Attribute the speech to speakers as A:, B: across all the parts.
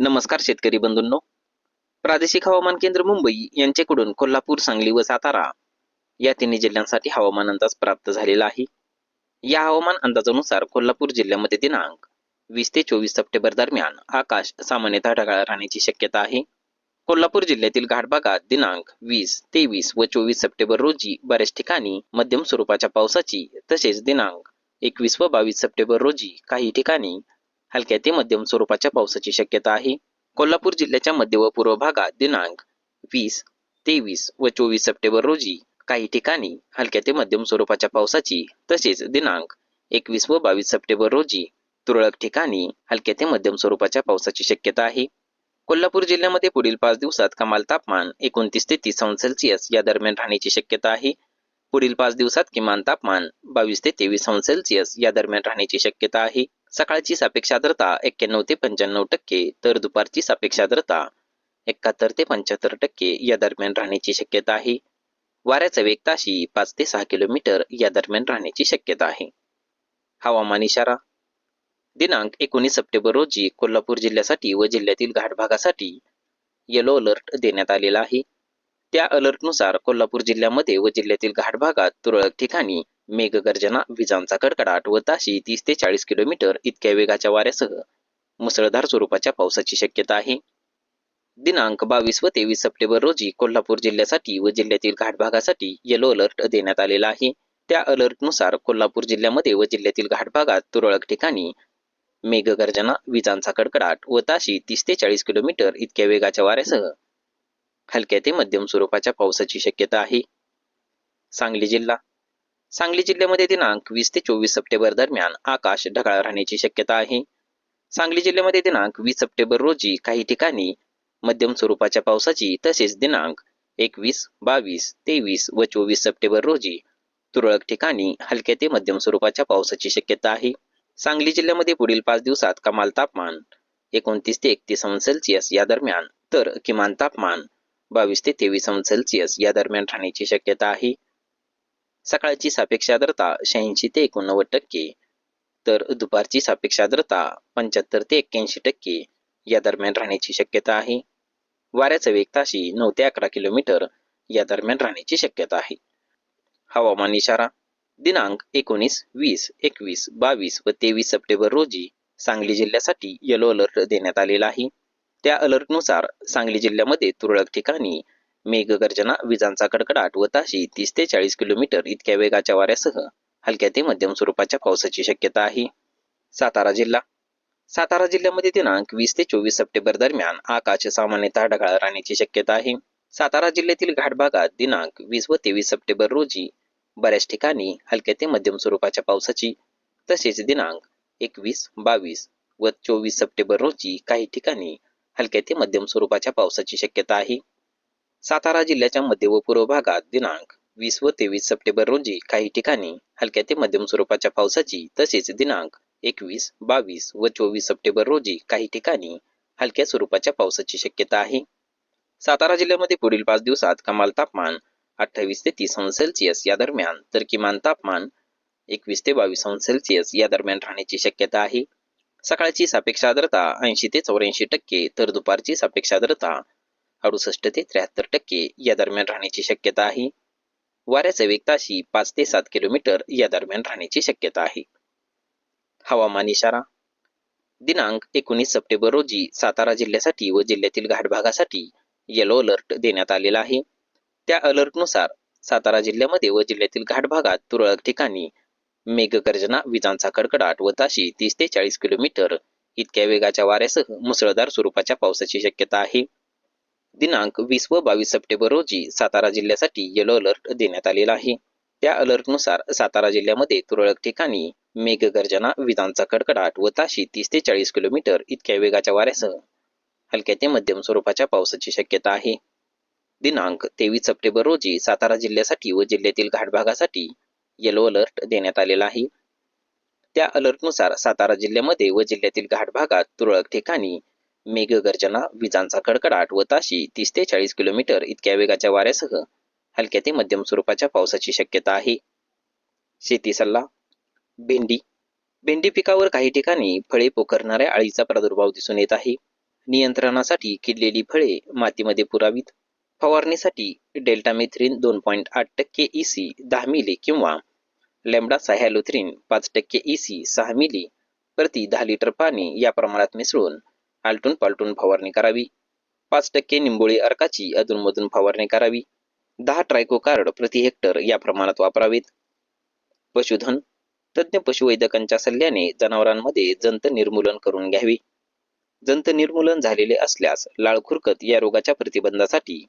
A: नमस्कार शेतकरी बंधूंनो. प्रादेशिक हवामान केंद्र मुंबई यांच्याकडून कोल्हापूर सांगली व सातारा या तिन्ही जिल्ह्यांसाठी हवामान अंदाज प्राप्त झालेला आहे. या हवामान अंदाजानुसार कोल्हापूर जिल्ह्यामध्ये दिनांक वीस ते चोवीस सप्टेंबर दरम्यान आकाश सामान्यतः ढगाळ राहण्याची शक्यता आहे. कोल्हापूर जिल्ह्यातील घाट भागात दिनांक वीस तेवीस व चोवीस सप्टेंबर रोजी बऱ्याच ठिकाणी मध्यम स्वरूपाच्या पावसाची तसेच दिनांक एकवीस व बावीस सप्टेंबर रोजी काही ठिकाणी हलक्या ते मध्यम स्वरूपाच्या पावसाची शक्यता आहे. कोल्हापूर जिल्ह्याच्या मध्य व पूर्व भागात दिनांक वीस तेवीस व चोवीस सप्टेंबर रोजी काही ठिकाणी हलक्या ते मध्यम स्वरूपाच्या पावसाची तसेच दिनांक एकवीस व बावीस सप्टेंबर रोजी तुरळक ठिकाणी हलक्या ते मध्यम स्वरूपाच्या पावसाची शक्यता आहे. कोल्हापूर जिल्ह्यामध्ये पुढील पाच दिवसात कमाल तापमान एकोणतीस ते तीस अंश सेल्सिअस या दरम्यान राहण्याची शक्यता आहे. पुढील पाच दिवसात किमान तापमान बावीस ते तेवीस अंश सेल्सिअस या दरम्यान राहण्याची शक्यता आहे. सकाळची सापेक्ष आर्द्रता एक्क्याण्णव ते पंच्याण्णव टक्के तर दुपारची सापेक्ष आर्द्रता एकाहत्तर ते पंच्याहत्तर टक्के या दरम्यान राहण्याची शक्यता आहे. वाऱ्याचा वेग ताशी पाच ते सहा किलोमीटर या दरम्यान राहण्याची शक्यता आहे. हवामान इशारा. दिनांक एकोणीस सप्टेंबर रोजी कोल्हापूर जिल्ह्यासाठी व जिल्ह्यातील घाट भागासाठी येलो अलर्ट देण्यात आलेला आहे. त्या अलर्टनुसार कोल्हापूर जिल्ह्यामध्ये व जिल्ह्यातील घाट भागात तुरळक ठिकाणी मेघगर्जना विजांचा कडकडाट व ताशी तीस ते चाळीस किलोमीटर इतक्या वेगाच्या वाऱ्यासह मुसळधार स्वरूपाच्या पावसाची शक्यता आहे. दिनांक बावीस व तेवीस सप्टेंबर रोजी कोल्हापूर जिल्ह्यासाठी व जिल्ह्यातील घाट भागासाठी येलो अलर्ट देण्यात आलेला आहे. त्या अलर्टनुसार कोल्हापूर जिल्ह्यामध्ये व जिल्ह्यातील घाट भागात तुरळक ठिकाणी मेघगर्जना विजांचा कडकडाट व ताशी तीस ते चाळीस किलोमीटर इतक्या वेगाच्या वाऱ्यासह हलक्या ते मध्यम स्वरूपाच्या पावसाची शक्यता आहे. सांगली जिल्हा सांगली जिल्ह्यामध्ये दिनांक वीस ते चोवीस सप्टेंबर दरम्यान आकाश ढगाळ राहण्याची शक्यता आहे. सांगली जिल्ह्यामध्ये दिनांक वीस सप्टेंबर रोजी काही ठिकाणी मध्यम स्वरूपाच्या पावसाची तसेच दिनांक एकवीस बावीस तेवीस व चोवीस सप्टेंबर रोजी तुरळक ठिकाणी हलक्या ते मध्यम स्वरूपाच्या पावसाची शक्यता आहे. सांगली जिल्ह्यामध्ये पुढील पाच दिवसात कमाल तापमान एकोणतीस ते एकतीस अंश सेल्सिअस या दरम्यान तर किमान तापमान बावीस ते तेवीस अंश सेल्सिअस या दरम्यान राहण्याची शक्यता आहे. सकाळची सापेक्ष आर्द्रता शहाऐंशी ते एकोणनव्वद टक्के तर दुपारची सापेक्ष आर्द्रता पंच्याहत्तर ते एक्क्याऐंशी टक्के या दरम्यान राहण्याची शक्यता आहे. वाऱ्याचा वेग ताशी नऊ ते अकरा किलोमीटर या दरम्यान राहण्याची शक्यता आहे. हवामान इशारा दिनांक एकोणीस वीस एकवीस बावीस व तेवीस सप्टेंबर रोजी सांगली जिल्ह्यासाठी येलो अलर्ट देण्यात आलेला आहे. त्या अलर्टनुसार सांगली जिल्ह्यामध्ये तुरळक ठिकाणी मेघगर्जना विजांचा कडकडाट व ताशी तीस ते चाळीस किलोमीटर इतक्या वेगाच्या वाऱ्यासह हलक्या ते मध्यम स्वरूपाच्या पावसाची शक्यता आहे. सातारा जिल्हा. सातारा जिल्ह्यामध्ये दिनांक वीस ते चोवीस सप्टेंबर दरम्यान आकाश सामान्यतः ढगाळ राहण्याची शक्यता आहे. सातारा जिल्ह्यातील घाट भागात दिनांक वीस व तेवीस सप्टेंबर रोजी बऱ्याच ठिकाणी हलक्या ते मध्यम स्वरूपाच्या पावसाची तसेच दिनांक एकवीस बावीस व चोवीस सप्टेंबर रोजी काही ठिकाणी हलक्या ते मध्यम स्वरूपाच्या पावसाची शक्यता आहे. सातारा जिल्ह्याच्या मध्य व पूर्व भागात दिनांक वीस व तेवीस सप्टेंबर रोजी काही ठिकाणी हलक्या ते मध्यम स्वरूपाच्या पावसाची तसेच दिनांक एकवीस बावीस व चोवीस सप्टेंबर रोजी काही ठिकाणी हलक्या स्वरूपाच्या पावसाची शक्यता आहे. सातारा जिल्ह्यामध्ये पुढील पाच दिवसात कमाल तापमान अठ्ठावीस ते तीस अंश सेल्सिअस या दरम्यान तर किमान तापमान एकवीस ते बावीस अंश सेल्सिअस या दरम्यान राहण्याची शक्यता आहे. सकाळची सापेक्ष आर्द्रता ऐंशी ते चौऱ्याऐंशी टक्के तर दुपारची सापेक्ष आर्द्रता अडुसष्ट ते त्र्याहत्तर टक्के या दरम्यान राहण्याची शक्यता आहे. वाऱ्याचा वेग ताशी पाच ते सात किलोमीटर या दरम्यान राहण्याची शक्यता आहे. हवामान इशारा दिनांक एकोणीस सप्टेंबर रोजी सातारा जिल्ह्यासाठी व जिल्ह्यातील घाट भागासाठी येलो अलर्ट देण्यात आलेला आहे. त्या अलर्टनुसार सातारा जिल्ह्यामध्ये व जिल्ह्यातील घाट भागात तुरळक ठिकाणी मेघगर्जना विजांचा कडकडाट व ताशी तीस ते चाळीस किलोमीटर इतक्या वेगाच्या वाऱ्यासह मुसळधार स्वरूपाच्या पावसाची शक्यता आहे. दिनांक वीस व बावीस सप्टेंबर रोजी सातारा जिल्ह्यासाठी येलो अलर्ट देण्यात आलेला आहे. त्या अलर्टनुसार सातारा जिल्ह्यामध्ये तुरळक ठिकाणी मेघगर्जना विजांचा कडकडाट व ताशी तीस ते चाळीस किलोमीटर इतक्या वेगाच्या वाऱ्यासह हलक्या ते मध्यम स्वरूपाच्या पावसाची शक्यता आहे. दिनांक तेवीस सप्टेंबर रोजी सातारा जिल्ह्यासाठी व जिल्ह्यातील घाट भागासाठी येलो अलर्ट देण्यात आलेला आहे. त्या अलर्टनुसार सातारा जिल्ह्यामध्ये व जिल्ह्यातील घाट भागात तुरळक ठिकाणी मेघगर्जना विजांचा कडकडाट व ताशी तीस ते चाळीस किलोमीटर इतक्या वेगाच्या वाऱ्यासह हलक्या ते मध्यम स्वरूपाच्या पावसाची शक्यता आहे. शेती सल्ला भेंडी. भेंडी पिकावर काही ठिकाणी फळे पोखरणाऱ्या अळीचा प्रादुर्भाव दिसून येत आहे. नियंत्रणासाठी किडलेली फळे मातीमध्ये पुरावीत. फवारणीसाठी डेल्टामेथ्रिन दोन पॉईंट आठ टक्के इसी दहा मिली किंवा लेमडा लॅम्बडासायहॅलोथ्रिन पाच टक्के इसी सहा मिली प्रति दहा लिटर पाणी या प्रमाणात मिसळून आलटून पालटून फवारणी करावी. पाच टक्के निंबोळी अर्काची अधूनमधून फवारणी करावी. दहा ट्रायको कार्ड प्रति हेक्टर या प्रमाणात वापरावेत. पशुधन तज्ज्ञ पशुवैद्यकांच्या सल्ल्याने जनावरांमध्ये जंत निर्मूलन करून घ्यावे. जंत निर्मूलन झालेले असल्यास लाळ खुरकत या रोगाच्या प्रतिबंधासाठी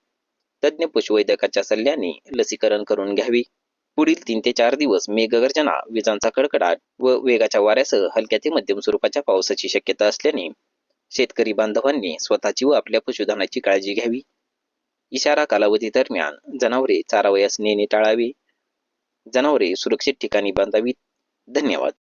A: तज्ज्ञ पशुवैद्यकाच्या सल्ल्याने लसीकरण करून घ्यावे. पुढील तीन ते चार दिवस मेघगर्जना विजांचा कडकडाट व वेगाच्या वाऱ्यासह हलक्या ते मध्यम स्वरूपाच्या पावसाची शक्यता असल्याने शेतकरी बांधवांनी स्वतःची व आपल्या पशुधनाची काळजी घ्यावी. इशारा कालावधी दरम्यान जनावरे चारावयास नेणे टाळावे. जनावरे सुरक्षित ठिकाणी बांधावीत. धन्यवाद.